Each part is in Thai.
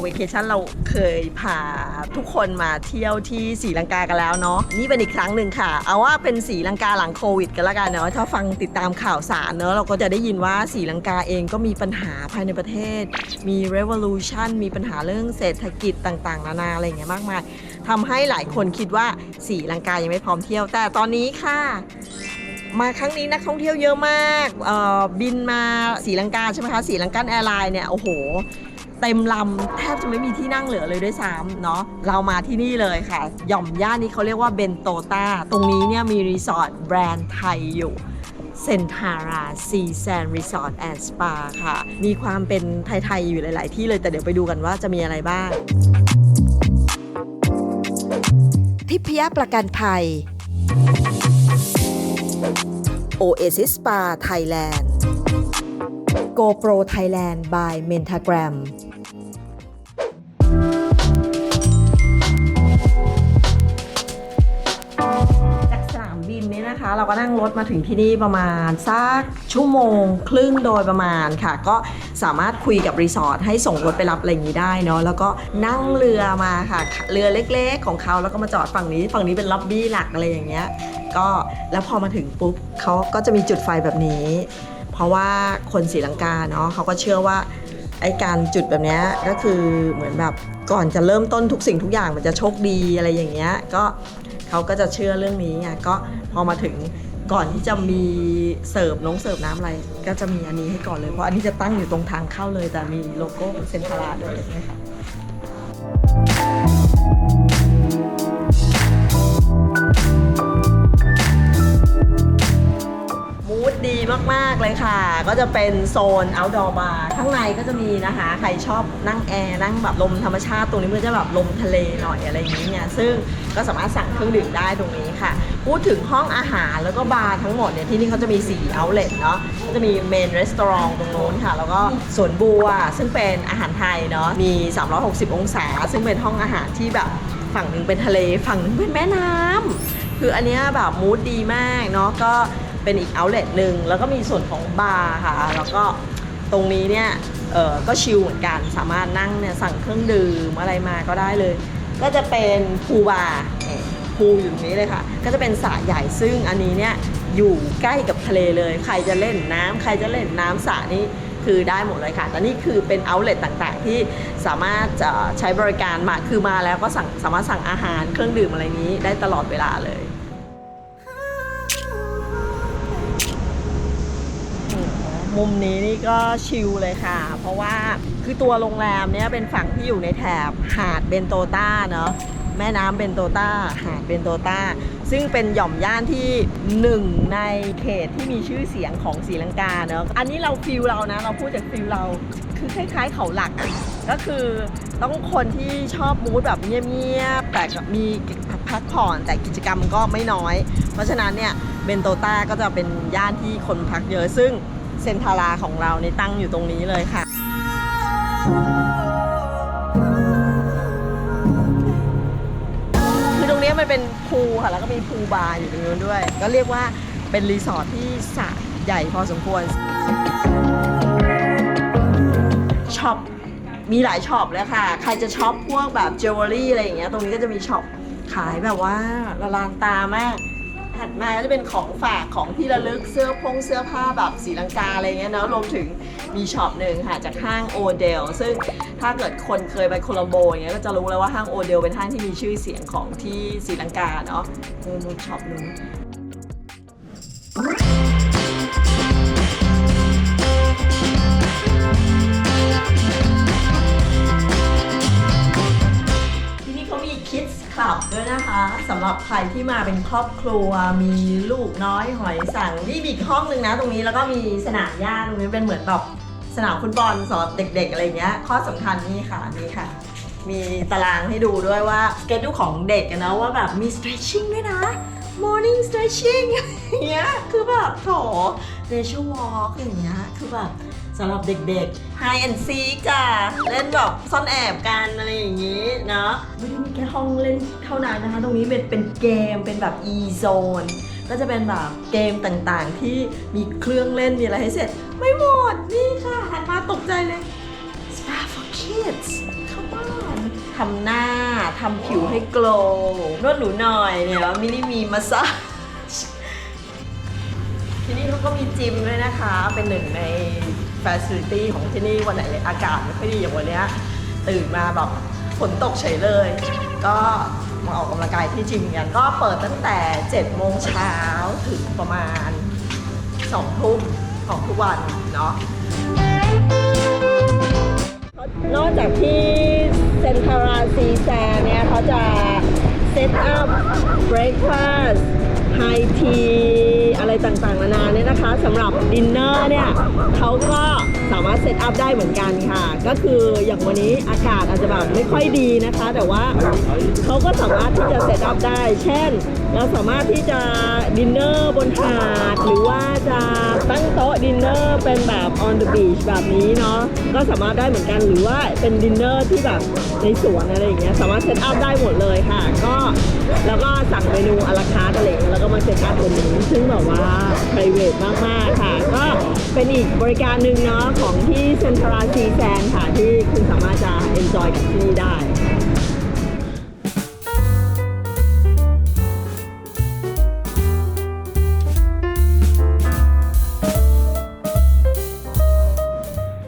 เวเคชั่นเราเคยพาทุกคนมาเที่ยวที่ศรีลังกากันแล้วเนาะนี่เป็นอีกครั้งหนึ่งค่ะ เอาว่าเป็นศรีลังกาหลังโควิดกันละกันเนาะถ้าฟังติดตามข่าวสารเนาะเราก็จะได้ยินว่าศรีลังกาเองก็มีปัญหาภายในประเทศ มี revolution มีปัญหาเรื่องเศรษฐกิจต่างๆ นานาอะไรอย่างเงี้ยมากมายทำให้หลายคนคิดว่าศรีลังกายังไม่พร้อมเที่ยว แต่ตอนนี้ค่ะมาครั้งนี้นักท่องเที่ยวเยอะมากเออบินมาศรีลังกาใช่ไหมคะศรีลังกันแอร์ไลน์เนี่ยโอ้โห เต็มลำแทบจะไม่มีที่นั่งเหลือเลยด้วยซ้ำเนาะเรามาที่นี่เลยค่ะหย่อมย่านนี้เขาเรียกว่าเบนโตตาตรงนี้เนี่ยมีรีสอร์ทแบรนด์ไทยอยู่เซนทาราซีแซนรีสอร์ทแอนด์สปาค่ะ มีความเป็นไทย ๆ อยู่หลาย ๆ ที่เลยแต่เดี๋ยวไปดูกันว่าจะมีอะไรบ้าง ทิพยประกันภัย Oasis Spa Thailand GoPro Thailand by Mentagram เราก็นั่งรถมาถึงที่นี่ประมาณสักชั่วโมงครึ่งโดยประมาณค่ะ ก็สามารถคุยกับรีสอร์ทให้ส่งรถไปรับอะไรอย่างนี้ได้เนาะแล้วก็นั่งเรือมาค่ะเรือเล็กๆ ของเขาแล้วก็มาจอดฝั่งนี้ ฝั่งนี้เป็นล็อบบี้หลักอะไรอย่างเงี้ยก็แล้วพอมาถึงปุ๊บเขาก็จะมีจุดไฟแบบนี้ เพราะว่าคนศรีลังกาเนาะเขาก็เชื่อว่าไอการจุดแบบนี้ก็คือเหมือนแบบก่อนจะเริ่มต้นทุกสิ่งทุกอย่างมันจะโชคดีอะไรอย่างเงี้ยก็ เขาก็จะเชื่อเรื่องนี้ไงก็พอมาถึงก่อนที่จะมีเสิร์ฟน้องเสิร์ฟน้ำอะไร ก็จะมีอันนี้ให้ก่อนเลยเพราะอันนี้จะตั้งอยู่ตรงทางเข้าเลยแต่มีโลโก้เซนทราด้วยนะคะ มูดดีมากๆเลยค่ะ ก็จะเป็นโซน outdoor bar ข้างในก็จะมีนะคะ ใครชอบนั่งแอร์นั่งแบบลมธรรมชาติ ตรงนี้มันจะแบบลมทะเลหน่อยอะไรอย่างเนี่ยซึ่งก็สามารถสั่งเครื่องดื่มได้ตรงนี้ค่ะ พูดถึงห้องอาหารแล้วก็บาร์ทั้งหมดเนี่ยที่นี่เขาจะมี 4 outlet เนาะก็จะมีเมนรีสอร์ทตรงนู้นค่ะ แล้วก็สวนบัวซึ่งเป็นอาหารไทยเนาะมี 360 องศา ซึ่งเป็นห้องอาหารที่แบบฝั่งหนึ่งเป็นทะเล ฝั่งหนึ่งเป็นแม่น้ำคืออันเนี้ยแบบมูดดีมากเนาะก็ เป็นอีก outlet หนึ่งแล้วก็มีส่วนของบาร์ค่ะ แล้วก็ตรงนี้เนี่ยเออก็ชิลเหมือนกัน สามารถนั่งเนี่ยสั่งเครื่องดื่มอะไรมาก็ได้เลย ก็จะเป็นพูบาร์เนี่ยพูอยู่ตรงนี้เลยค่ะ ก็จะเป็นสระใหญ่ซึ่งอันนี้เนี่ยอยู่ใกล้กับทะเลเลย ใครจะเล่นน้ำใครจะเล่นน้ำสระนี้คือได้หมดเลยค่ะ แต่นี่คือเป็น outlet ต่างๆ ที่สามารถจะใช้บริการมา คือมาแล้วก็สั่งสามารถสั่งอาหารเครื่องดื่มอะไรนี้ได้ตลอดเวลาเลย มุมนี้นี่ก็ชิลเลยค่ะ เพราะว่าคือตัวโรงแรมเนี่ยเป็นฝั่งที่อยู่ในแถบหาดเบนโตตาเนาะแม่น้ำเบนโตตาหาดเบนโตตาซึ่งเป็นหย่อมย่านที่หนึ่งในเขตที่มีชื่อเสียงของศรีลังกาเนาะอันนี้เราฟิลเรานะ เราพูดจากฟิลเราคือคล้ายๆเขาหลัก ก็คือต้องคนที่ชอบมูดแบบเงียบๆแต่มีพักผ่อนแต่กิจกรรมก็ไม่น้อย เพราะฉะนั้นเนี่ยเบนโตตาก็จะเป็นย่านที่คนพักเยอะซึ่ง เซนทาราของเราในตั้งอยู่ตรงนี้เลยค่ะ คือตรงนี้มันเป็นพูค่ะ แล้วก็มีพูบาร์อยู่ตรงนู้นด้วย ก็เรียกว่าเป็นรีสอร์ทที่สระใหญ่พอสมควรช็อปมีหลายช็อปเลยค่ะ ใครจะช็อปพวกแบบเจวเวลรี่อะไรอย่างเงี้ย ตรงนี้ก็จะมีช็อปขายแบบว่าละลานตามาก ถัดมาก็จะเป็นของฝากของที่ระลึกเสื้อพงเสื้อผ้าแบบสีลังกาอะไรเงี้ยเนาะรวมถึงมีช็อปหนึ่งค่ะจากห้างโอเดลซึ่งถ้าเกิดคนเคยไปโคลัมโบอย่างเงี้ยก็จะรู้แล้วว่าห้างโอเดลเป็นห้างที่มีชื่อเสียงของที่สีลังกาเนาะนู่นช็อปนึง Kids Club ด้วยนะคะสำหรับใครที่มาเป็นครอบครัวมีลูกน้อยหอยสังนี่มีอีกห้องหนึ่งนะตรงนี้แล้วก็มีสนามหญ้าตรงนี้เป็นเหมือนแบบสนามฟุตบอลสำหรับเด็ก ๆ อะไรเงี้ย ข้อสำคัญนี่ค่ะนี่ค่ะ มีตารางให้ดูด้วยว่าสเกจดูของเด็กอะนะว่าแบบมี stretching ด้วยนะ morning stretching อย่างเงี้ยคือแบบโถ nature walk อย่างเงี้ยคือแบบ สำหรับเด็กๆ Hide and Seek จ้ะเล่นแบบซ่อนแอบกันอะไรอย่างนี้เนาะไม่ได้มีแค่ห้องเล่นเท่านั้นนะคะ ตรงนี้เป็นเป็นเกมเป็นแบบ e zone ก็จะเป็นแบบเกมต่างๆ ที่มีเครื่องเล่นมีอะไรให้เสร็จ ไม่หมด นี่ค่ะ หันมาตกใจเลย Spa for kids come on ทำหน้าทำผิวให้โกลว์นวดหนูหน่อยเนี่ยมินิมีมาซาจที่นี่เขาก็มีจิมด้วยนะคะ เป็นหนึ่งใน Facility ของที่นี่วันไหนอากาศไม่ค่อยดีอย่างวันเนี้ยตื่นมาแบบฝนตกเฉยเลย ก็มาออกกำลังกายที่จิมกันก็เปิดตั้งแต่7โมงเช้าถึงประมาณ2ทุ่มของทุกวันเนาะนอกจากที่เซนทาราซีแซเนี่ยเขาจะเซตอัพเบรคฟาสต์ ไฮทีอะไรต่างๆนานาเนี่ยนะคะสำหรับดินเนอร์เนี่ยเขาก็ สามารถเซตอัพได้เหมือนกันค่ะ ก็คืออย่างวันนี้อากาศอาจจะแบบไม่ค่อยดีนะคะ แต่ว่าเขาก็สามารถที่จะเซตอัพได้ เช่น เราสามารถที่จะดินเนอร์บนหาดหรือว่าจะตั้งโต๊ะดินเนอร์เป็นแบบ on the beach แบบนี้เนาะก็สามารถได้เหมือนกันหรือว่าเป็นดินเนอร์ที่แบบในสวนอะไรอย่างเงี้ยสามารถเซตอัพได้หมดเลยค่ะ ก็แล้วก็สั่งเมนูอลาคาร์ทอะไรอย่างเงี้ยแล้วก็มาเซตอัพบนนี้ซึ่งแบบว่า private มากๆค่ะ ก็เป็นอีกบริการหนึ่งเนาะของที่เซ็นทรัลซีแซนค่ะ ที่คุณสามารถจะ enjoy กับที่นี่ได้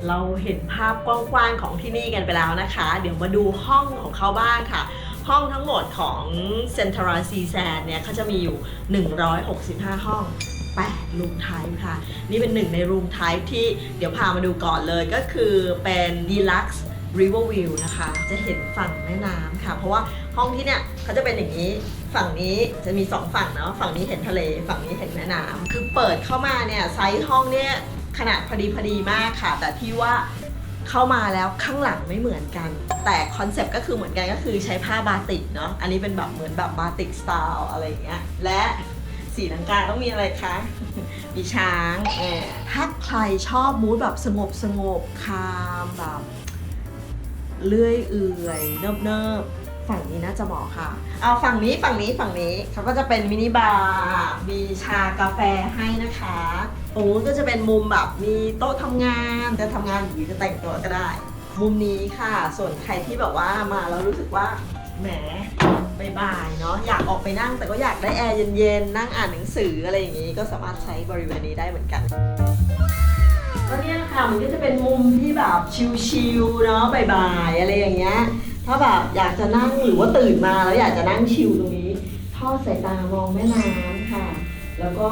เราเห็นภาพกว้างๆของที่นี่กันไปแล้วนะคะ เดี๋ยวมาดูห้องของเขาบ้างค่ะ ห้องทั้งหมดของ Central s e a s a n เนี่ยเขาจะมีอยู่ 165 ห้อง 8รูมไทป์ค่ะ นี่เป็นหนึ่งในรูมไทป์ที่เดี๋ยวพามาดูก่อนเลยก็คือเป็น Deluxe River View นะคะ จะเห็นฝั่งแม่น้ำค่ะ เพราะว่าห้องที่เนี่ยเขาจะเป็นอย่างนี้ ฝั่งนี้จะมีสองฝั่งเนาะ ฝั่งนี้เห็นทะเล ฝั่งนี้เห็นแม่น้ำคือเปิดเข้ามาเนี่ยไซส์ห้องเนี่ยขนาดพอดีพอดีมากค่ะ แต่ที่ว่าเข้ามาแล้วข้างหลังไม่เหมือนกัน แต่คอนเซปต์ก็คือเหมือนกันก็คือใช้ผ้าบาติกเนาะ อันนี้เป็นแบบเหมือนแบบบาติกสไตล์อะไรอย่างเงี้ย และ สีลังกาต้องมีอะไรคะ มีช้างแอบถ้าใครชอบมูดแบบสงบสงบคามแบบเลื่อยเอื่อยเนิบเนิบๆฝั่งนี้น่าจะเหมาะค่ะ เอาฝั่งนี้ฝั่งนี้ฝั่งนี้เขาก็จะเป็นมินิบาร์ มีชากาแฟให้นะคะตรงนู้นก็จะเป็นมุมแบบมีโต๊ะทำงาน จะทำงานหรือจะแต่งตัวก็ได้ มุมนี้ค่ะ ส่วนใครที่แบบว่ามาแล้วรู้สึกว่า แหมบายๆเนาะอยากออกไปนั่งแต่ก็อยากได้แอร์เย็นๆ นั่งอ่านหนังสืออะไรอย่างนี้ ก็สามารถใช้บริเวณนี้ได้เหมือนกันก็เนี่ยค่ะมันก็จะเป็นมุมที่แบบชิลๆเนาะบ่ายๆอะไรอย่างเงี้ยถ้าแบบอยากจะนั่งหรือว่าตื่นมาแล้วอยากจะนั่งชิลตรงนี้ทอดสายตามองแม่น้ำค่ะ แล้วก็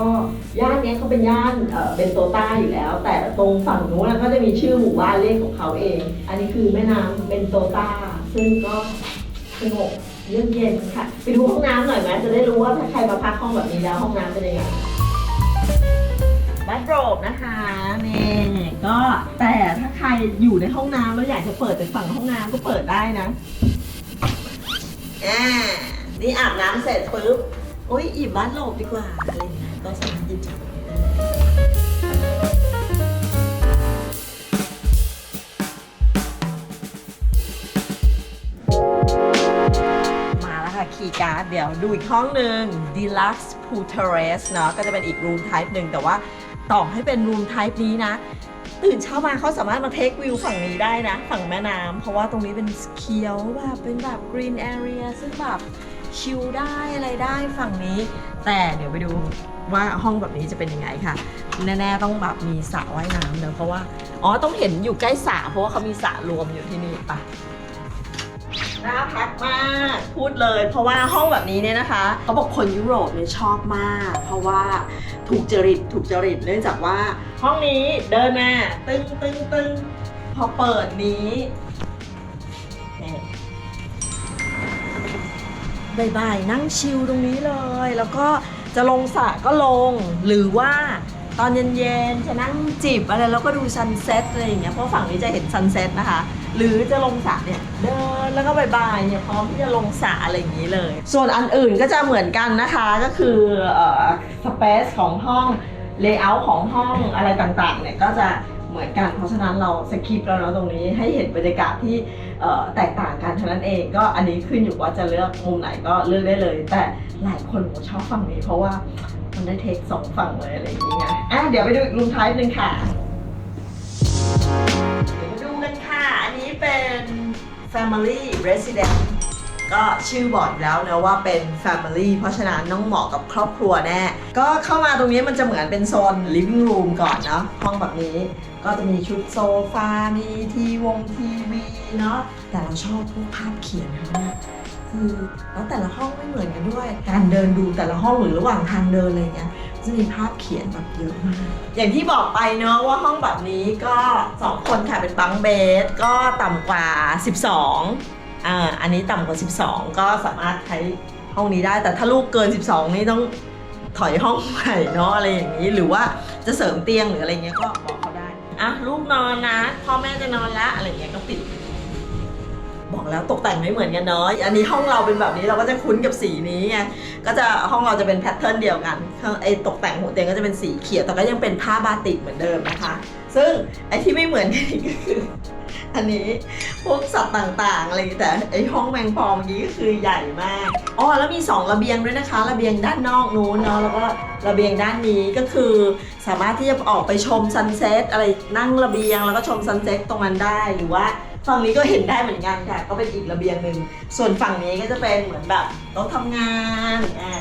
ย่านเนี้ยเขาเป็นย่านเอ่อเป็นโตต้าอยู่แล้ว แต่ตรงฝั่งนู้นก็จะมีชื่อหมู่บ้านเลขของเขาเอง อันนี้คือแม่น้ำเป็นโตต้าซึ่งก็ สงบเยือกเย็นค่ะ ไปดูห้องน้ำหน่อยไหมจะได้รู้ว่าถ้าใครมาพักห้องแบบนี้แล้วห้องน้ำเป็นยังไงบัตโรบนะคะนี่ก็แต่ถ้าใครอยู่ในห้องน้ำแล้วอยากจะเปิดจากฝั่งห้องน้ำก็เปิดได้นะอ่านี่อาบน้ำเสร็จปุ๊บโอ๊ยหยิบบัตโรบดีกว่าอะไรอย่างเงี้ยก็สามารถหยิบจาก คีย์การ์ดเดี๋ยวดูอีกห้องหนึ่ง Deluxe Pool Terrace เนาะก็จะเป็นอีกรูม type หนึ่งแต่ว่าต่อให้เป็นรูม type นี้นะ ตื่นเช้ามาเขาสามารถมาเทควิวฝั่งนี้ได้นะ ฝั่งแม่น้ำเพราะว่าตรงนี้เป็นเขียวแบบเป็นแบบ green area ซึ่งแบบชิลได้อะไรได้ฝั่งนี้ แต่เดี๋ยวไปดูว่าห้องแบบนี้จะเป็นยังไงค่ะ แน่ๆต้องแบบมีสระว่ายน้ำเนอะเพราะว่าอ๋อต้องเห็นอยู่ใกล้สระเพราะว่าเขามีสระรวมอยู่ที่นี่ปะ น่าพักมากพูดเลย เพราะว่าห้องแบบนี้เนี่ยนะคะเขาบอกคนยุโรปเนี่ยชอบมาก เพราะว่าถูกจริตถูกจริตเนื่องจากว่า ห้องนี้เดินมาตึงตึงตึงพอเปิดนี้นี่บายๆนั่งชิลตรงนี้เลย แล้วก็จะลงสระก็ลง หรือว่าตอนเย็นๆจะนั่งจิบอะไรแล้วก็ดูซันเซ็ตอะไรอย่างเงี้ยเพราะฝั่งนี้จะเห็นซันเซ็ตนะคะ หรือจะลงสระเนี่ยเดินแล้วก็บายๆเนี่ยพร้อมที่จะลงสระอะไรอย่างนี้เลย ส่วนอันอื่นก็จะเหมือนกันนะคะก็คือเอ่อสเปซของห้องเลเยอร์ของห้องอะไรต่างๆเนี่ยก็จะเหมือนกัน เพราะฉะนั้นเราสคริปต์แล้วเนาะตรงนี้ให้เห็นบรรยากาศที่เอ่อแตกต่างกันเท่านั้นเองก็อันนี้ขึ้นอยู่ว่าจะเลือกมุมไหนก็เลือกได้เลย แต่หลายคนผมชอบฝั่งนี้เพราะว่ามันได้เทคสองฝั่งเลยอะไรอย่างเงี้ยอะเดี๋ยวไปดูอีกรูมท้ายหนึ่งค่ะ Family Resident ก็ชื่อบอกอยู่แล้วเนะว่าเป็น Family เพราะฉะนั้นต้องเหมาะกับครอบครัวแน่ ก็เข้ามาตรงนี้มันจะเหมือนเป็นโซน Living Room ก่อนเนาะห้องแบบนี้ ก็จะมีชุดโซฟา มีทีวงทีวีเนาะแต่เราชอบพวกภาพเขียนเขาเนี่ยคือแล้วแต่ละห้องไม่เหมือนกันด้วย การเดินดูแต่ละห้องหรือระหว่างทางเดินอะไรเงี้ย จะมีภาพเขียนแบบเยอะมาก อย่างที่บอกไปเนอะว่าห้องแบบนี้ก็ 2 คนค่ะเป็นบังเบสก็ต่ำกว่า 12อ่าอันนี้ต่ำกว่า 12 ก็สามารถใช้ห้องนี้ได้ แต่ถ้าลูกเกิน 12 นี่ต้องถอยห้องใหม่เนาะอะไรอย่างนี้หรือว่าจะเสริมเตียงหรืออะไรเงี้ยก็บอกเขาได้อะลูกนอนนะพ่อแม่จะนอนละอะไรเงี้ยก็ปิด บอกแล้วตกแต่งไม่เหมือนกันเนาะอันนี้ห้องเราเป็นแบบนี้เราก็จะคุ้นกับสีนี้ไงก็จะห้องเราจะเป็นแพทเทิร์นเดียวกันไอ้ตกแต่งหัวเตียงก็จะเป็นสีเขียวแต่ก็ยังเป็นผ้าบาติกเหมือนเดิมนะคะ ซึ่งไอ้ที่ไม่เหมือนกันก็คืออันนี้พวกสัตว์ต่างๆอะไรอย่างงี้แต่ไอ้ห้องแมงปอเมื่อกี้ก็คือใหญ่มากอ๋อแล้วมี 2 ระเบียงด้วยนะคะ ระเบียงด้านนอกนู้นเนาะแล้วก็ระเบียงด้านนี้ก็คือสามารถที่จะออกไปชมซันเซ็ตอะไรนั่งระเบียงแล้วก็ชมซันเซ็ตตรงนั้นได้หรือว่า ฝั่งนี้ก็เห็นได้เหมือนกันค่ะ ก็เป็นอีกระเบียงหนึ่ง ส่วนฝั่งนี้ก็จะเป็นเหมือนแบบโต๊ะทำงานอ่า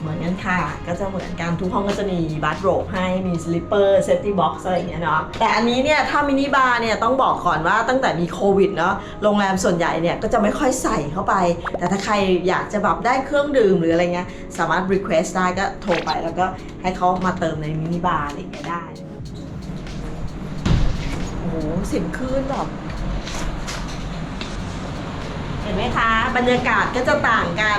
เหมือนกันค่ะ ก็จะเหมือนกันทุกห้องก็จะมีบัตโรบให้ มีสลิปเปอร์เซฟตี้บ็อกซ์อะไรอย่างเงี้ยเนาะ แต่อันนี้เนี่ยถ้ามินิบาร์เนี่ยต้องบอกก่อนว่าตั้งแต่มีโควิดเนาะ โรงแรมส่วนใหญ่เนี่ยก็จะไม่ค่อยใส่เข้าไป แต่ถ้าใครอยากจะแบบได้เครื่องดื่มหรืออะไรเงี้ย สามารถ request ได้ก็โทรไปแล้วก็ให้เขามาเติมในมินิบาร์อะไรอย่างเงี้ยได้ เสียงคลื่นแบบเห็นไหมคะ บรรยากาศก็จะต่างกัน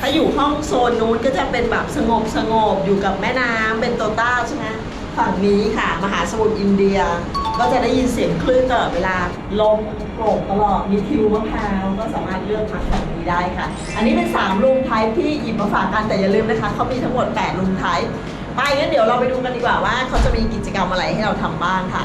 ถ้าอยู่ห้องโซนนู้นก็จะเป็นแบบสงบสงบอยู่กับแม่น้ำเป็นโตต้าใช่ไหมฝั่งนี้ค่ะ มหาสมุทรอินเดีย ก็จะได้ยินเสียงคลื่นตลอดเวลาลมโกรกตลอดมีทิวมะพร้าวก็สามารถเลือกพักฝั่งนี้ได้ค่ะ อันนี้เป็น3รูมไทป์ที่หยิบมาฝากกันแต่อย่าลืมนะคะเขามีทั้งหมด8รูมไทป์ไปงั้นเดี๋ยวเราไปดูกันดีกว่าว่าเขาจะมีกิจกรรมอะไรให้เราทำบ้างค่ะ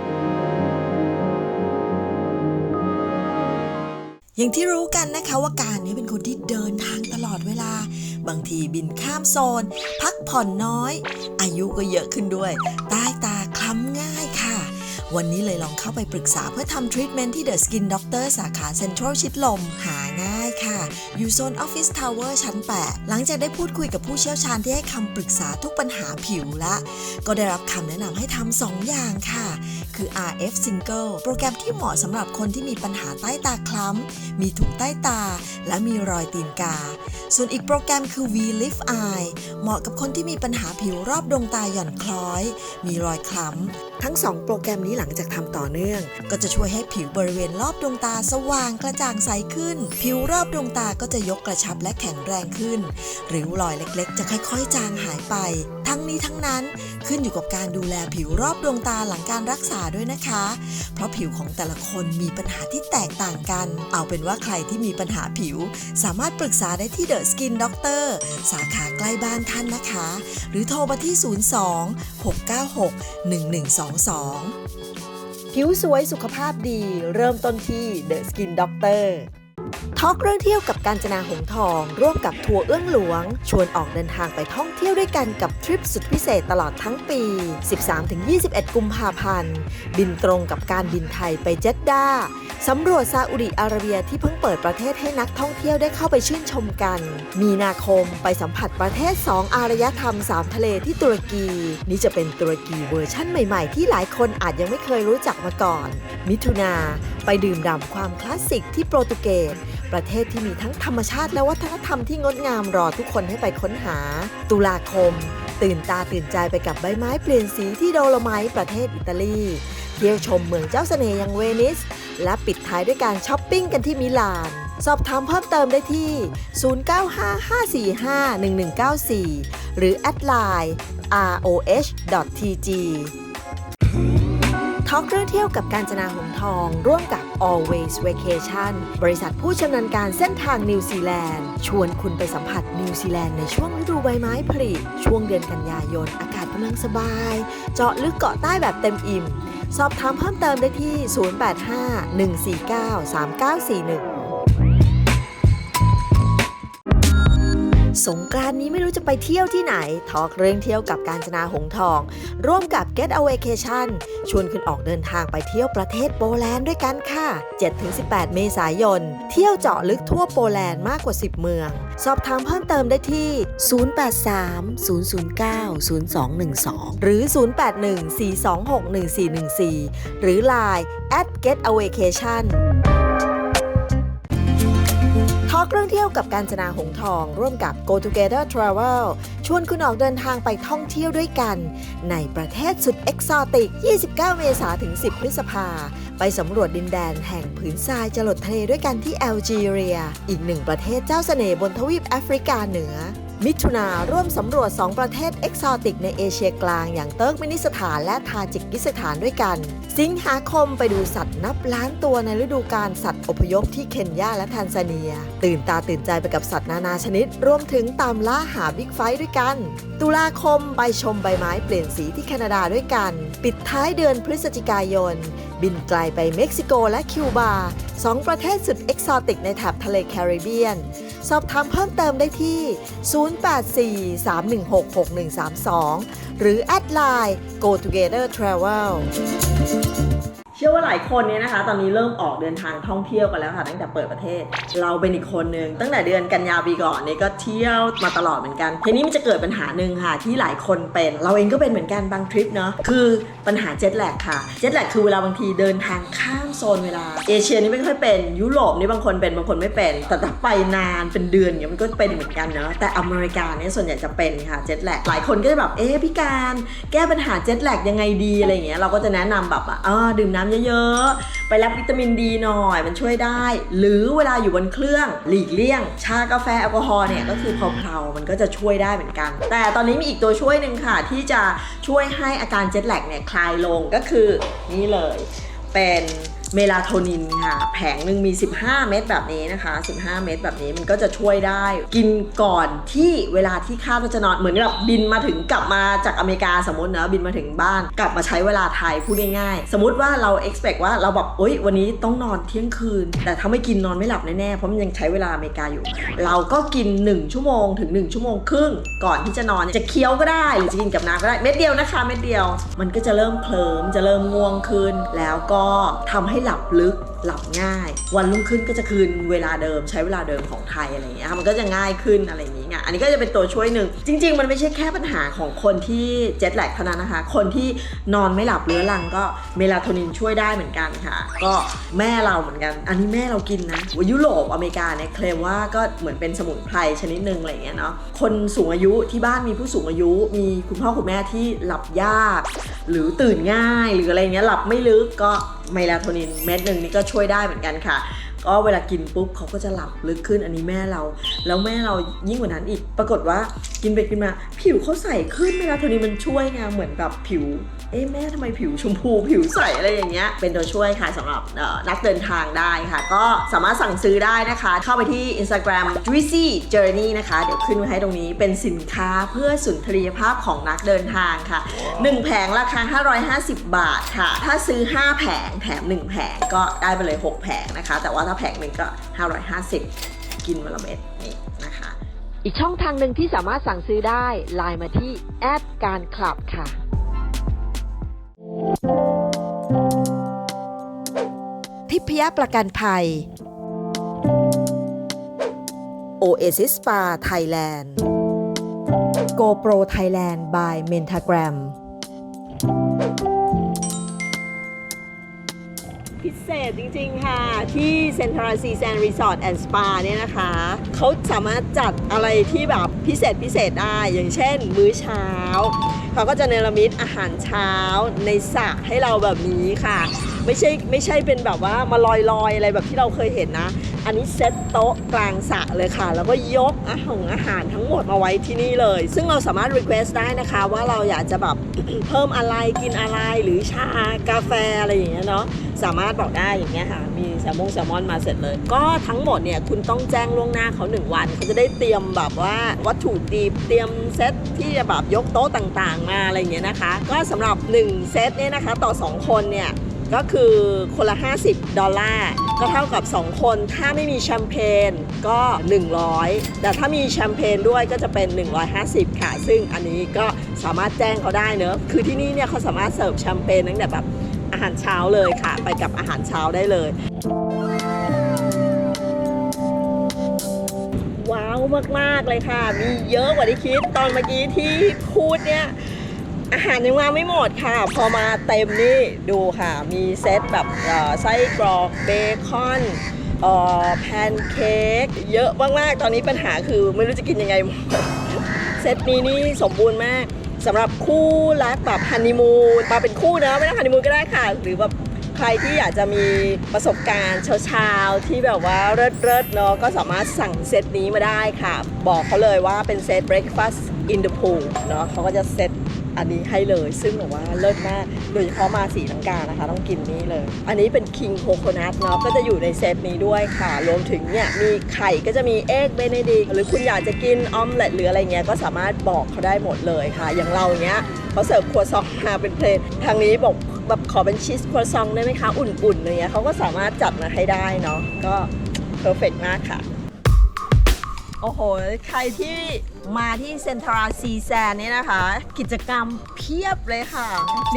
อย่างที่รู้กันนะคะว่าการนี้เป็นคนที่เดินทางตลอดเวลา บางทีบินข้ามโซน พักผ่อนน้อย อายุก็เยอะขึ้นด้วย ใต้ตาคล้ำง่ายค่ะ วันนี้เลยลองเข้าไปปรึกษาเพื่อทำทรีทเมนต์ที่ The Skin Doctor สาขาเซ็นทรัลชิดลม หาง่ายค่ะ อยู่โซนออฟฟิศทาวเวอร์ชั้น 8 หลังจากได้พูดคุยกับผู้เชี่ยวชาญที่ให้คำปรึกษาทุกปัญหาผิวละ ก็ได้รับคำแนะนำให้ทำสองอย่างค่ะ คือ RF Single โปรแกรมที่เหมาะสำหรับคนที่มีปัญหาใต้ตาคล้ำ มีถุงใต้ตา และมีรอยตีนกา ส่วนอีกโปรแกรมคือ V Lift Eye เหมาะกับคนที่มีปัญหาผิวรอบดวงตาหย่อนคล้อย มีรอยคล้ำ ทั้ง 2 โปรแกรมนี้หลังจากทำต่อเนื่อง ก็จะช่วยให้ผิวบริเวณรอบดวงตาสว่างกระจ่างใสขึ้น ผิวรอบดวงตาก็จะยกกระชับและแข็งแรงขึ้น ริ้วรอยเล็กๆ จะค่อยๆ จางหายไป ทั้งนี้ทั้งนั้น ขึ้นอยู่กับการดูแลผิวรอบดวงตาหลังการรักษาด้วยนะคะ เพราะผิวของแต่ละคนมีปัญหาที่แตกต่างกัน เอาเป็นว่าใครที่มีปัญหาผิว สามารถปรึกษาได้ที่ The Skin Doctor สาขาใกล้บ้านท่านนะคะ หรือโทรมาที่ 02 696 1122 ผิวสวยสุขภาพดี เริ่มต้นที่ The Skin Doctor ทอกเรื่องเที่ยวกับการจนาหงทอง ร่วมกับทัวร์เอื้องหลวง ชวนออกเดินทางไปท่องเที่ยวด้วยกันกับทริปสุดพิเศษตลอดทั้งปี 13-21 กุมภาพันธ์ บินตรงกับการบินไทยไปเจดดาสำรวจซาอุดิอาระเบียที่เพิ่งเปิดประเทศให้นักท่องเที่ยวได้เข้าไปชื่นชมกัน มีนาคมไปสัมผัสประเทศ 2 อารยธรรม 3 ทะเลที่ตุรกี นี่จะเป็นตุรกีเวอร์ชั่นใหม่ๆ ที่หลายคนอาจยังไม่เคยรู้จักมาก่อน มิถุนาไปดื่มด่ำความคลาสสิกที่โปรตุเกสประเทศที่มีทั้งธรรมชาติและวัฒนธรรมที่งดงามรอทุกคนให้ไปค้นหา ตุลาคม ตื่นตาตื่นใจไปกับใบไม้เปลี่ยนสีที่โดโลไมต์ประเทศอิตาลี เที่ยวชมเมืองเจ้าเสน่ห์อย่างเวนิส และปิดท้ายด้วยการช้อปปิ้งกันที่มิลาน สอบถามเพิ่มเติมได้ที่ 0955451194 หรือแอดไลน์ roh.tg ทอกเรื่องเที่ยวกับการจนาหงทอง ร่วมกับ Always Vacation บริษัทผู้ชำนาญการเส้นทางนิวซีแลนด์ ชวนคุณไปสัมผัสนิวซีแลนด์ในช่วงฤดูใบไม้ผลิช่วงเดือนกันยายน อากาศกำลังสบาย เจาะลึกเกาะใต้แบบเต็มอิ่ม สอบถามเพิ่มเติมได้ที่ 085-149-3941 สงกรานนี้ไม่รู้จะไปเที่ยวที่ไหน ทอล์กเรื่องเที่ยวกับการจนาหงทอง ร่วมกับ Get a Vacation ชวนคุณออกเดินทางไปเที่ยวประเทศโปแลนด์ด้วยกันค่ะ 7-18 เมษายน เที่ยวเจาะลึกทั่วโปแลนด์มากกว่า 10 เมือง สอบถามเพิ่มเติมได้ที่ 083-009-0212 หรือ 081-426-1414 หรือ Line at Get a Vacation เรื่องเที่ยวกับการจนาหงทอง ร่วมกับ Go Together Travel ชวนคุณออกเดินทางไปท่องเที่ยวด้วยกัน ในประเทศสุดเอกซอติก 29 เมษาถึง 10 พฤษภา ไปสำรวจดินแดนแห่งผืนทรายจรดทะเลด้วยกันที่แอลจีเรีย อีกหนึ่งประเทศเจ้าเสน่ห์บนทวีปแอฟริกาเหนือ มิถุนาร่วมสำรวจ 2 ประเทศเอกซอติกในเอเชียกลาง อย่างเติร์กเมนิสถานและทาจิกิสถานด้วยกัน สิงหาคมไปดูสัตว์นับล้านตัวในฤดูกาลสัตว์อพยพที่เคนยาและแทนซาเนีย ตื่นตาตื่นใจไปกับสัตว์นานาชนิด รวมถึงตามล่าหาบิ๊กไฟด้วยกัน ตุลาคมไปชมใบไม้เปลี่ยนสีที่แคนาดาด้วยกัน ปิดท้ายเดือนพฤศจิกายน บินไกลไปเม็กซิโกและคิวบาสองประเทศสุดเอกซอติกในแถบทะเลแคริบเบียน สอบถามเพิ่มเติมได้ที่ 0843166132 หรือแอดไลน์ Go Together Travel ชื่อว่าหลายคนเนี่ยนะคะ ตอนนี้เริ่มออกเดินทางท่องเที่ยวกันแล้วค่ะ ตั้งแต่เปิดประเทศ เราเป็นอีกคนหนึ่งตั้งแต่เดือนกันยาปีก่อนเนี่ยก็เที่ยวมาตลอดเหมือนกันทีนี้มันจะเกิดปัญหาหนึ่งค่ะ ที่หลายคนเป็น เราเองก็เป็นเหมือนกันบางทริปเนาะคือปัญหาเจ็ตแลกค่ะเจ็ตแลกคือเวลาบางทีเดินทางข้ามโซนเวลา เอเชียนี่ไม่ค่อยเป็นยุโรปนี่บางคนเป็นบางคนไม่เป็น แต่ถ้าไปนานเป็นเดือนเนี่ยมันก็เป็นเหมือนกันเนาะแต่อเมริกาเนี่ยส่วนใหญ่จะเป็นค่ะเจ็ตแลกหลายคนก็จะแบบเอ๊ะพี่การ แก้ปัญหาเจ็ตแลกยังไงดีอะไรเงี้ยเราก็จะแนะนำแบบอะดื่มน้ำเยอะๆ ไปรับวิตามินดีหน่อยมันช่วยได้ หรือเวลาอยู่บนเครื่องหลีกเลี่ยง ชากาแฟแอลกอฮอล์เนี่ยก็คือเพลาๆมันก็จะช่วยได้เหมือนกัน แต่ตอนนี้มีอีกตัวช่วยหนึ่งค่ะ ที่จะช่วยให้อาการเจ็ตแลกเนี่ยคลายลงก็คือนี่เลย เป็น เมลาโทนินค่ะ แผงหนึ่งมี 15 เม็ดแบบนี้นะคะ 15 เม็ดแบบนี้มันก็จะช่วยได้ กินก่อนที่เวลาที่คาดว่าจะนอนเหมือนแบบบินมาถึงกลับมาจากอเมริกาสมมตินะบินมาถึงบ้าน กลับมาใช้เวลาไทยพูดง่ายๆ สมมติว่าเรา expect ว่าเราแบบโอ๊ยวันนี้ต้องนอนเที่ยงคืน แต่ถ้าไม่กินนอนไม่หลับแน่ๆเพราะมันยังใช้เวลาอเมริกาอยู่ เราก็กิน 1 ชั่วโมงถึง 1 ชั่วโมงครึ่ง ก่อนที่จะนอนจะเคี้ยวก็ได้หรือจะกินกับน้ำก็ได้เม็ดเดียวนะคะเม็ดเดียว มันก็จะเริ่มเคลิ้มจะเริ่มง่วงขึ้น แล้วก็ทำให้หลับลึกหลับง่าย วันรุ่งขึ้นก็จะคืนเวลาเดิมใช้เวลาเดิมของไทยอะไรอย่างเงี้ยค่ะมันก็จะง่ายขึ้นอะไรอย่างเงี้ยอันนี้ก็จะเป็นตัวช่วยหนึ่ง จริง ๆ มันไม่ใช่แค่ปัญหาของคนที่เจ็ตแลกเท่านั้นนะคะ คนที่นอนไม่หลับเรื้อรังก็เมลาโทนินช่วยได้เหมือนกันค่ะ ก็แม่เราเหมือนกัน อันนี้แม่เรากินนะยุโรปอเมริกาเนี่ยเคลมว่าก็เหมือนเป็นสมุนไพรชนิดหนึ่งอะไรอย่างเงี้ยเนาะคนสูงอายุที่บ้านมีผู้สูงอายุ มีคุณพ่อคุณแม่ที่หลับยาก หรือตื่นง่ายหรืออะไรเงี้ยหลับไม่ลึกก็เมลาโทนินเม็ดหนึ่งนี่ก็ช่วยได้เหมือนกันค่ะ ก็เวลากินปุ๊บเขาก็จะหลับลึกขึ้นอันนี้แม่เรา แล้วแม่เรายิ่งกว่านั้นอีก ปรากฏว่ากินไปกินมา ผิวเขาใสขึ้นเมลาโทนินมันช่วยไงเหมือนแบบผิว เอ๊ะแม่ทำไมผิวชมพูผิวใสอะไรอย่างเงี้ย เป็นตัวช่วยค่ะสำหรับเอ่อนักเดินทางได้ค่ะ ก็สามารถสั่งซื้อได้นะคะ เข้าไปที่ Instagram Juicy Journey นะคะ เดี๋ยวขึ้นไว้ให้ตรงนี้เป็นสินค้าเพื่อสุนทรียภาพของนักเดินทางค่ะ 1 แผงราคา 550 บาทค่ะ ถ้าซื้อ 5 แผงแถม 1 แผงก็ได้ไปเลย 6 แผงนะคะ แต่ว่าถ้าแผงหนึ่งก็ 550 กินวันละเม็ดนี่นะคะอีกช่องทางหนึ่งที่สามารถสั่งซื้อได้ไลน์มาที่แอดการคลับค่ะ ทิพยประกันภัย Oasis Spa Thailand GoPro Thailand by Mentagram พิเศษจริงๆค่ะ ที่เซ็นทรัลซีแซนรีสอร์ทแอนด์สปาเนี่ยนะคะเขาสามารถจัดอะไรที่แบบพิเศษพิเศษได้ อย่างเช่นมื้อเช้า เขาก็จะเนรมิตอาหารเช้าในสระให้เราแบบนี้ค่ะ ไม่ใช่ไม่ใช่เป็นแบบว่ามาลอยๆ อะไรแบบที่เราเคยเห็นนะ อันนี้เซตโต๊ะกลางสระเลยค่ะ แล้วก็ยกอาหารอาหารทั้งหมดมาไว้ที่นี่เลย ซึ่งเราสามารถ request ได้นะคะว่าเราอยากจะแบบ เพิ่มอะไรกินอะไรหรือชากาแฟอะไรอย่างเงี้ยเนาะสามารถบอกได้อย่างเงี้ยค่ะ มีแซลมงแซลมอนมาเสร็จเลย ก็ทั้งหมดเนี่ยคุณต้องแจ้งล่วงหน้าเขาหนึ่งวัน เขาจะได้เตรียมแบบว่าวัตถุดิบเตรียมเซตที่จะแบบยกโต๊ะต่างๆ มาอะไรอย่างเงี้ยนะคะ ก็สำหรับ 1 เซตเนี่ยนะคะต่อ 2 คนเนี่ย ก็คือคนละ 50 ดอลลาร์ ก็เท่ากับ 2 คน ถ้าไม่มีแชมเปญก็ 100 แต่ถ้ามีแชมเปญด้วยก็จะเป็น 150 ค่ะ ซึ่งอันนี้ก็สามารถแจ้งเขาได้เนอะคือที่นี่เนี่ยเขาสามารถเสิร์ฟแชมเปญตั้งแต่แบบอาหารเช้าเลยค่ะ ไปกับอาหารเช้าได้เลยว้าวมาก ๆ เลยค่ะ มีเยอะกว่าที่คิด ตอนเมื่อกี้ที่พูดเนี่ย อาหารยังมาไม่หมดค่ะ พอมาเต็มนี่ดูค่ะ มีเซตแบบไส้กรอกเบคอนอ่อแพนเค้กเยอะมากๆ ตอนนี้ปัญหาคือไม่รู้จะกินยังไง เซตนี้นี่สมบูรณ์มากสำหรับคู่รักแบบฮันนีมูนมาเป็นคู่นะไม่ต้องฮันนีมูนก็ได้ค่ะ หรือแบบใครที่อยากจะมีประสบการณ์เช้าๆที่แบบว่าเลิศๆเนาะก็สามารถสั่งเซตนี้มาได้ค่ะ บอกเขาเลยว่าเป็นเซต breakfast in the pool เนาะเขาก็จะเซต อันนี้ให้เลย ซึ่งแบบว่าเลิศมาก โดยเฉพาะมาสีลังกานะคะ ต้องกินนี่เลย อันนี้เป็นคิงโคโคนัทเนาะก็จะอยู่ในเซตนี้ด้วยค่ะ รวมถึงเนี่ยมีไข่ก็จะมีเอ็กเบเนดิกหรือคุณอยากจะกินออมเล็ตหรืออะไรเงี้ยก็สามารถบอกเขาได้หมดเลยค่ะ อย่างเราเนี้ยเขาเสิร์ฟครัวซองมาเป็นเพลนทางนี้บอกแบบขอเป็นชีสครัวซองได้ไหมคะ อุ่นๆอะไรเงี้ยเขาก็สามารถจัดมาให้ได้เนาะก็เพอร์เฟกมากค่ะ โอ้โห ใครที่ มาที่เซ็นทรัลซีแซนนี่นะคะ กิจกรรมเพียบเลยค่ะ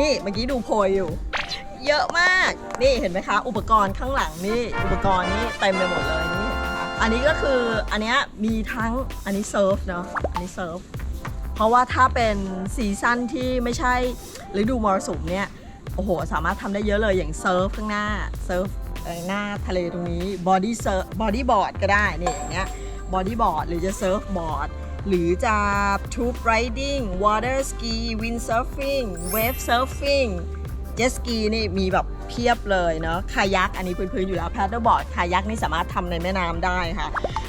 นี่เมื่อกี้ดูโพยอยู่ เยอะมาก นี่เห็นไหมคะ อุปกรณ์ข้างหลังนี่ อุปกรณ์นี่เต็มไปหมดเลยนี่เห็นไหมคะอันนี้ก็คืออันนี้มีทั้งอันนี้เซิร์ฟเนาะอันนี้เซิร์ฟเพราะว่าถ้าเป็นซีซั่นที่ไม่ใช่ฤดูมรสุมเนี่ยโอ้โห สามารถทำได้เยอะเลยอย่างเซิร์ฟข้างหน้าเซิร์ฟหน้าทะเลตรงนี้บอดี้เซิร์ฟบอดี้บอร์ดก็ได้นี่อย่างเงี้ยบอดี้บอร์ดหรือจะเซิร์ฟบอร์ด หรือจะทูบไรดิ้งวอเตอร์สกีวินเซิร์ฟิงเวฟเซิร์ฟิงเจสกีนี่มีแบบเพียบเลยเนาะคายักอันนี้พื้นๆอยู่แล้วแพดเดิลบอร์ดคายักนี่สามารถทำในแม่น้ำได้ค่ะ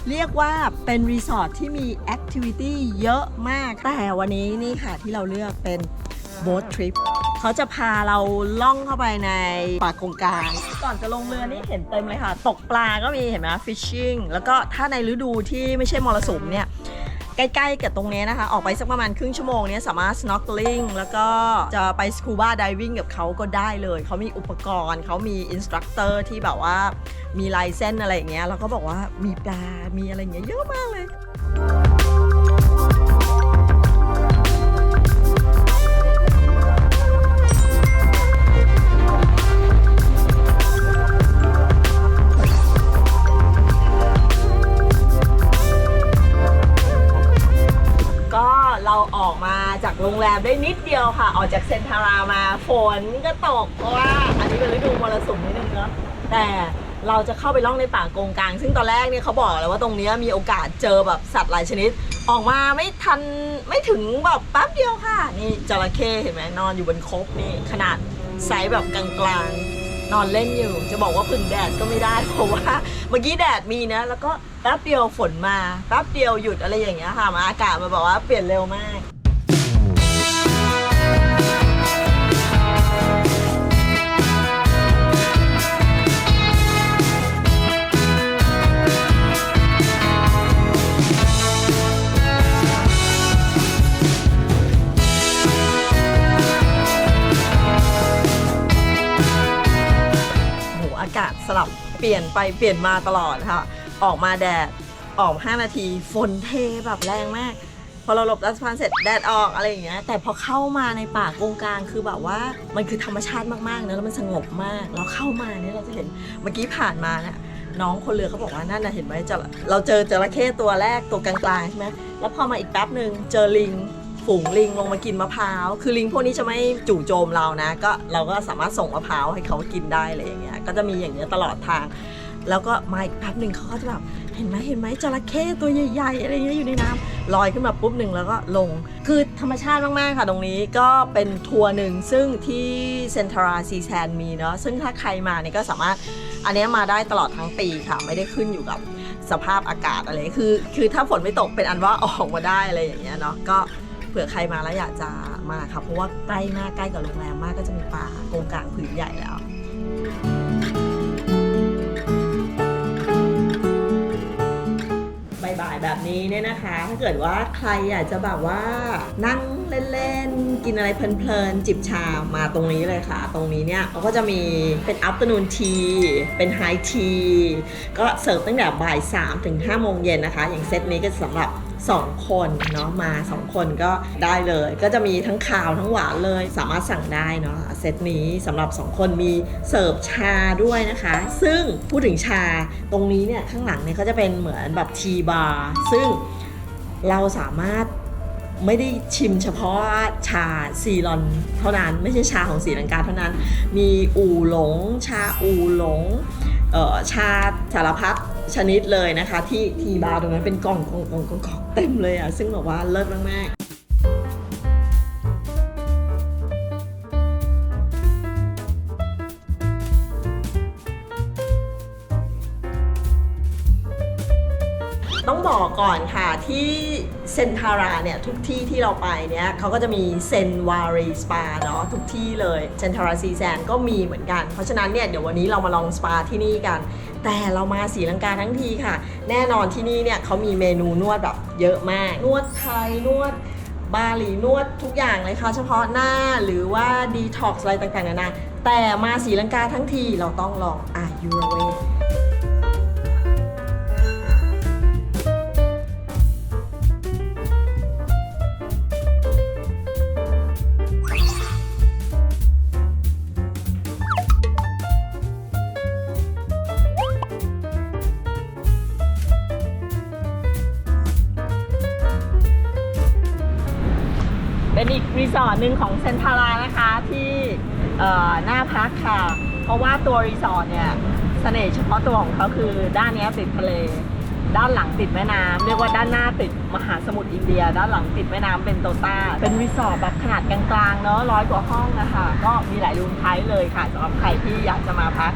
เรียกว่าเป็นรีสอร์ทที่มีแอคทิวิตี้เยอะมาก แต่วันนี้นี่ค่ะที่เราเลือกเป็นโบ๊ททริปเขาจะพาเราล่องเข้าไปในป่ากงกลาง ก่อนจะลงเรือนี่เห็นเต็มเลยค่ะ ตกปลาก็มีเห็นไหมฟิชชิ่งแล้วก็ถ้าในฤดูที่ไม่ใช่มรสุมเนี่ย ใกล้ๆกับตรงนี้นะคะ ออกไปสักประมาณครึ่งชั่วโมงเนี้สามารถ snorkeling แล้วก็จะไป scuba diving กับเขาก็ได้เลย เขามีอุปกรณ์ เขามี instructor ที่แบบว่ามีลายเส้นอะไรอย่างเงี้ยแล้วก็บอกว่ามีปลา มีอะไรอย่างเงี้ยเยอะมากเลย โรงแรมได้นิดเดียวค่ะ ออกจากเซนทารามาฝนก็ตกเพราะว่า อันนี้เป็นฤดูมรสุมนิดนึงเนาะแต่เราจะเข้าไปล่องในป่าโกงกลาง ซึ่งตอนแรกเนี่ยเขาบอกแล้วว่าตรงนี้มีโอกาสเจอแบบสัตว์หลายชนิด ออกมาไม่ทันไม่ถึงแบบแป๊บเดียวค่ะ นี่จระเข้เห็นไหมนอนอยู่บนคบนี่ขนาดไซส์แบบกลางๆ นอนเล่นอยู่ จะบอกว่าพึ่งแดดก็ไม่ได้เพราะว่าเมื่อกี้แดดมีนะ แล้วก็แป๊บเดียวฝนมาแป๊บเดียวหยุดอะไรอย่างเงี้ยค่ะมาอากาศมาบอกว่าเปลี่ยนเร็วมากากาศสลับเปลี่ยนไปเปลี่ยนมาตลอดค่ะ ออกมาแดดออก 5 นาทีฝนเทแบบแรงมาก พอเราหลบรัสพานเสร็จแดดออกอะไรอย่างเงี้ยแต่พอเข้ามาในป่ากงกลางคือแบบว่ามันคือธรรมชาติมากๆนะแล้วมันสงบมากเราเข้ามาเนี่ยเราจะเห็นเมื่อกี้ผ่านมาเนี่ยน้องคนเรือเขาบอกว่านั่นนะเห็นไหมจะเราเจอจระเข้ตัวแรกตัวกลางๆใช่ไหมแล้วพอมาอีกแป๊บหนึ่งเจอลิง ฝูงลิงลงมากินมะพร้าว คือลิงพวกนี้จะไม่จู่โจมเรานะ ก็เราก็สามารถส่งมะพร้าวให้เขากินได้อะไรอย่างเงี้ย ก็จะมีอย่างเงี้ยตลอดทาง แล้วก็มาอีกแป๊บหนึ่งเขาก็จะแบบเห็นไหมเห็นไหมจระเข้ตัวใหญ่ๆอะไรเงี้ยอยู่ในน้ำลอยขึ้นมาปุ๊บหนึ่งแล้วก็ลง คือธรรมชาติมากๆค่ะตรงนี้ก็เป็นทัวร์หนึ่งซึ่งที่เซนทราซีแซนมีเนาะซึ่งถ้าใครมาเนี่ยก็สามารถอันเนี้ยมาได้ตลอดทั้งปีค่ะ ไม่ได้ขึ้นอยู่กับสภาพอากาศอะไรคือ คือถ้าฝนไม่ตกเป็นอันว่าออกมาได้อะไรอย่างเงี้ยเนาะก็ ผื่อใครมาแล้วอยากจะมาค่ะ เพราะว่าใกล้มากใกล้กับโรงแรมมากก็จะมีป่าโกงกลางผืนใหญ่แล้วบ่ายๆแบบนี้เนี่ยนะคะ ถ้าเกิดว่าใครอยากจะแบบว่านั่งเล่นๆ กินอะไรเพลินๆ จิบชามาตรงนี้เลยค่ะ ตรงนี้เนี่ยเขาก็จะมีเป็น afternoon tea เป็น high tea ก็เสิร์ฟตั้งแต่บ่าย3ถึง5โมงเย็นนะคะ อย่างเซตนี้ก็สำหรับ 2 คนเนาะมา 2 คนก็ได้เลย ก็จะมีทั้งขาวทั้งหวานเลย สามารถสั่งได้เนาะเซตนี้สำหรับ 2 คนมีเสิร์ฟชาด้วยนะคะ ซึ่งพูดถึงชาตรงนี้เนี่ยข้างหลังเนี่ยเขาจะเป็นเหมือนแบบทีบาร์ซึ่งเราสามารถไม่ได้ชิมเฉพาะชาซีรอนเท่านั้น ไม่ใช่ชาของสีลังกาเท่านั้น มีอูหลง ชาอูหลงชาสารพัด ชนิดเลยนะคะ ที่ทีบาร์ตรงนั้นเป็นกล่องกล่องกล่องกล่องเต็มเลยอะซึ่งแบบว่าเลิศมากๆต้องบอกก่อนค่ะที่เซนทาราเนี่ยทุกที่ที่เราไปเนี่ยเขาก็จะมีเซนวารีสปาเนาะทุกที่เลยเซนทาราซีแซนก็มีเหมือนกัน เพราะฉะนั้นเนี่ยเดี๋ยววันนี้เรามาลองสปาที่นี่กัน แต่เรามาสีลังกาทั้งทีค่ะ แน่นอนที่นี่เนี่ยเขามีเมนูนวดแบบเยอะมาก นวดไทยนวดบาหลีนวดทุกอย่างเลยค่ะ เฉพาะหน้าหรือว่าดีท็อกซ์อะไรต่างๆนานาแต่มาสีลังกาทั้งทีเราต้องลองอายุรเวท เป็นอีกรีสอร์ทหนึ่งของเซนทารานะคะที่เอ่อหน้าพักค่ะ เพราะว่าตัวรีสอร์ทเนี่ยเสน่ห์เฉพาะตัวของเขาคือด้านนี้ติดทะเล ด้านหลังติดแม่น้ำเรียกว่าด้านหน้าติดมหาสมุทรอินเดีย ด้านหลังติดแม่น้ำเป็นโตต้า เป็นรีสอร์ทแบบขนาดกลางๆเนาะร้อยกว่าห้องนะคะก็มีหลายรูมไทป์เลยค่ะสำหรับใครที่อยากจะมาพัก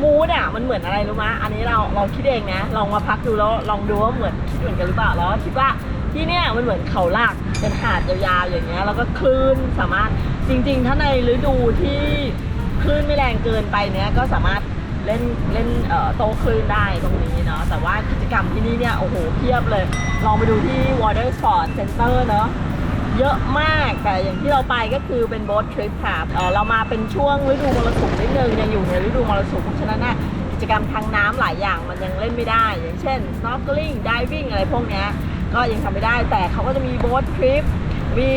มูดอะมันเหมือนอะไรรู้มะอันนี้เราเราคิดเองนะ ลองมาพักดูแล้วลองดูว่าเหมือนคิดเหมือนกันหรือเปล่าแล้วคิดว่า ที่เนี่ยมันเหมือนเขาลักเป็นหาดยาวๆอย่างเงี้ยแล้วก็คลื่นสามารถจริง ๆ ถ้าในฤดูที่คลื่นไม่แรงเกินไปเนี้ยก็สามารถเล่นเล่นโตคลื่นได้ตรงนี้เนาะแต่ว่ากิจกรรมที่นี่เนี่ยโอ้โหเพียบเลย ลองไปดูที่ Water Sport Center เนาะเยอะมากแต่อย่างที่เราไปก็คือเป็นโบ๊ททริปค่ะเออเรามาเป็นช่วงฤดูมรสุมนิดนึงยังอยู่ในฤดูมรสุมเพราะฉะนั้นนะกิจกรรมทางน้ำหลายอย่างมันยังเล่นไม่ได้ อย่างเช่น snorkeling diving อะไรพวกเนี้ย ก็ยังทำไม่ได้แต่เขาก็จะมีโบ๊ททริปมี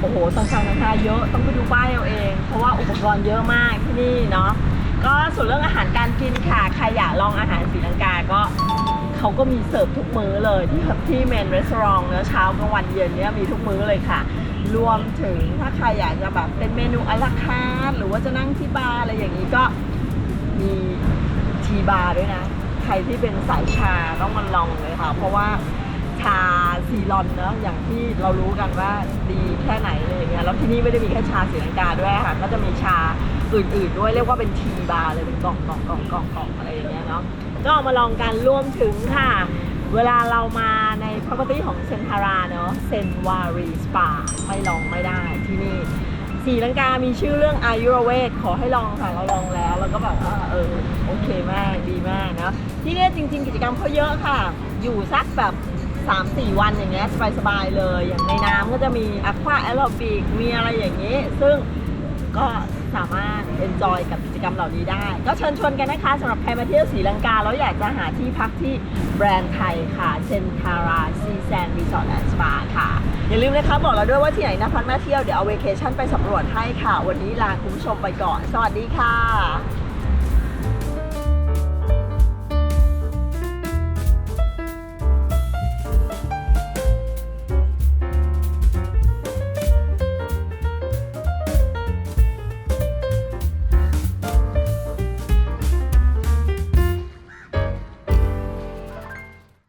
โอ้โหต่างๆนานาเยอะต้องไปดูป้ายเอาเอง เพราะว่าอุปกรณ์เยอะมากที่นี่เนาะก็ส่วนเรื่องอาหารการกินค่ะใครอยากลองอาหารศรีลังกาก็เขาก็มีเสิร์ฟทุกมื้อเลยที่ที่เมนรีสอร์ทเนื้อเช้ากลางวันเย็นเนี้ยมีทุกมื้อเลยค่ะ รวมถึงถ้าใครอยากจะแบบเป็นเมนูอลาคาร์หรือว่าจะนั่งที่บาร์อะไรอย่างนี้ก็มีทีบาร์ด้วยนะ ใครที่เป็นสายชาต้องมาลองเลยค่ะ เพราะว่า ชาซีรอนเนอะอย่างที่เรารู้กันว่าดีแค่ไหนเลยอย่างเงี้ยแล้วที่นี่ไม่ได้มีแค่ชาสีลังกาด้วยค่ะ ก็จะมีชาอื่นๆด้วยเรียกว่าเป็นทีบาร์เลยเป็นกล่องกล่องกล่องกล่องกล่องอะไรอย่างเงี้ยเนาะก็เอามาลองกันรวมถึงค่ะ เวลาเรามาใน property ของเซนทาราเนาะเซนวารีสปาไม่ลองไม่ได้ที่นี่สีลังกามีชื่อเรื่องอายุรเวทขอให้ลองค่ะเราลองแล้วแล้วก็แบบว่าเออโอเคมากดีมากนะที่นี่จริง ๆ กิจกรรมเขาเยอะค่ะ อยู่สักแบบ 3-4 วันอย่างเงี้ยสบายๆเลย อย่างในน้ำก็จะมีอควาแอโรบิกมีอะไรอย่างนี้ ซึ่งก็สามารถ enjoy กับกิจกรรมเหล่านี้ได้ ก็เชิญชวนกันนะคะสำหรับใครมาเที่ยวศรีลังกา แล้วอยากจะหาที่พักที่แบรนด์ไทยค่ะเซนทาราซีแซนรีสอร์ทแอนด์สปาค่ะ อย่าลืมนะคะบอกเราด้วยว่าที่ไหนน่าพักน่าเที่ยวเดี๋ยวเอาเวเคชั่นไปสำรวจให้ค่ะ วันนี้ลาคุณผู้ชมไปก่อน สวัสดีค่ะ